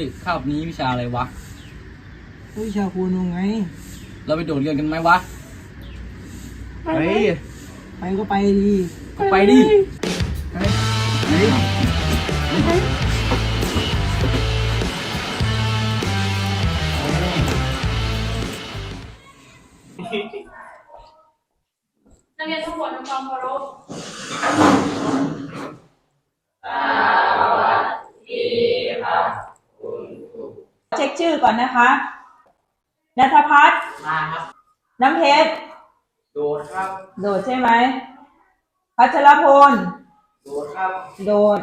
ยคาบนี้วิชาอะไรวะ วิชาครูนูไง เราไปโดดเรียนกันไหมวะเฮ้ยไปก็ไปดีก็ไปดินักเรียนทุกคนทำความเคารพ ก่อนนะคะนัทพัฒน์มาครับ น้ำเพชร โดดครับ โดดใช่ไหม พัชรพล โดดครับ โดด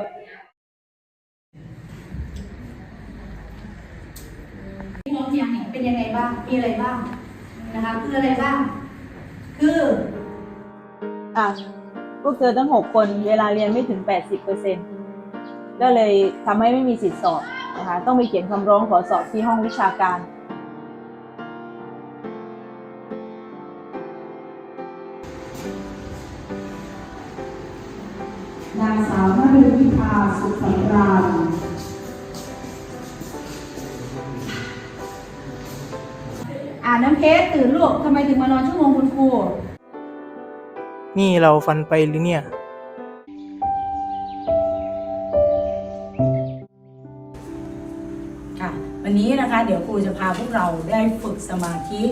พี่น้องเพียงเนี่ยเป็นยังไงบ้าง มีอะไรบ้าง นะคะ คืออะไรบ้าง คือ อะ พวกเธอทั้งหกคน เวลาเรียนไม่ถึงแปดสิบเปอร์เซ็นก็เลยทำให้ไม่มีสิทธิสอบ นะคะต้องไปเขียนคำร้องขอสอบที่ห้องวิชาการนางสาวนฤวิภาสุขสำราญอ่าน้ำเพชรตื่นลูกทำไมถึงมานอนชั่วโมงคุณครู นี่เราฟันไปหรือเนี่ย ค่ะ วันนี้นะคะเดี๋ยวครูจะพาพวกเราได้ฝึกสมาธิ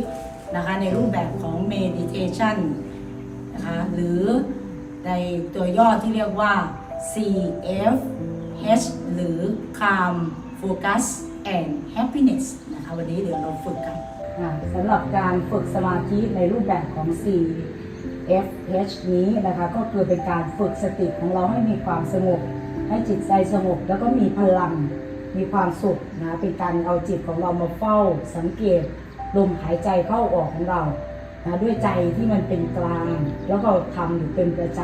นะคะในรูปแบบของ meditation นะคะหรือในตัวย่อที่เรียกว่า CFH หรือ Calm Focus and Happiness นะคะวันนี้เดี๋ยวเราฝึกกันสำหรับการฝึกสมาธิในรูปแบบของ CFH นี้นะคะก็คือเป็นการฝึกสติของเราให้มีความสงบให้จิตใจสงบแล้วก็มีพลัง มีความสุขนะเป็นการเอาจิตของเรามาเฝ้าสังเกตลมหายใจเข้าออกของเรานะด้วยใจที่มันเป็นกลาง แล้วก็ทำอยู่เป็นประจ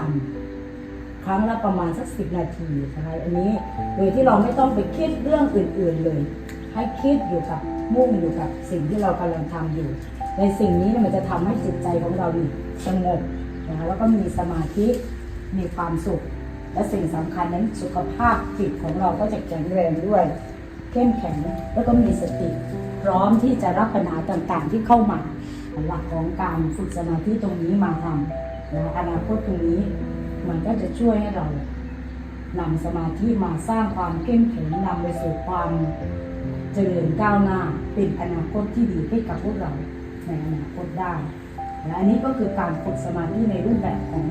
ำครั้งละประมาณสักสิบนาทีนะคะอันนี้โดยที่เราไม่ต้องไปคิดเรื่องอื่นๆเลย ให้คิดอยู่กับมุ่งอยู่กับสิ่งที่เรากำลังทำอยู่ ในสิ่งนี้มันจะทำให้จิตใจของเราดีสงบนะแล้วก็มีสมาธิมีความสุข และสิ่งสำคัญนั้นสุขภาพจิตของเราก็จะแข็งแรงด้วย เข้มแข็งแล้วก็มีสติ พร้อมที่จะรับปัญหาต่างๆ ที่เข้ามาหลักของการฝึกสมาธิตรงนี้มาทำนะอนาคตตรงนี้มันก็จะช่วยให้เรานำสมาธิมาสร้างความเข้มแข็งนำไปสู่ความเจริญก้าวหน้าเป็นอนาคตที่ดีให้กับพวกเราในอนาคตได้และอันนี้ก็คือการฝึกสมาธิในรูปแบบของ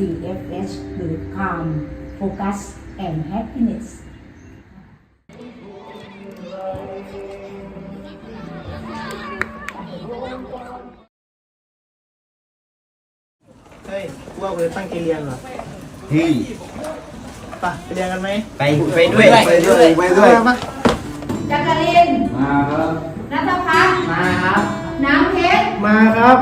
CFH หรือ Calm Focus and Happiness เฮ้ยพวกเราตั้งใจเรียนเหรอเฮ้ยไปไปเรียนกันไหมไปไปด้วยไปด้วยไปด้วยมาจักรินมาครับนัทพัฒน์มาครับ น้ำเพชรมาครับ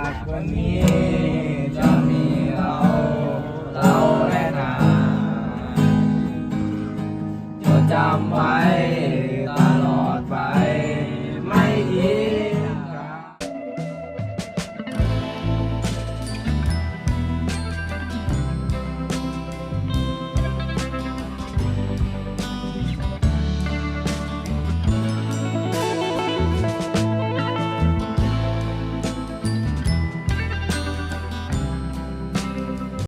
Ako niya.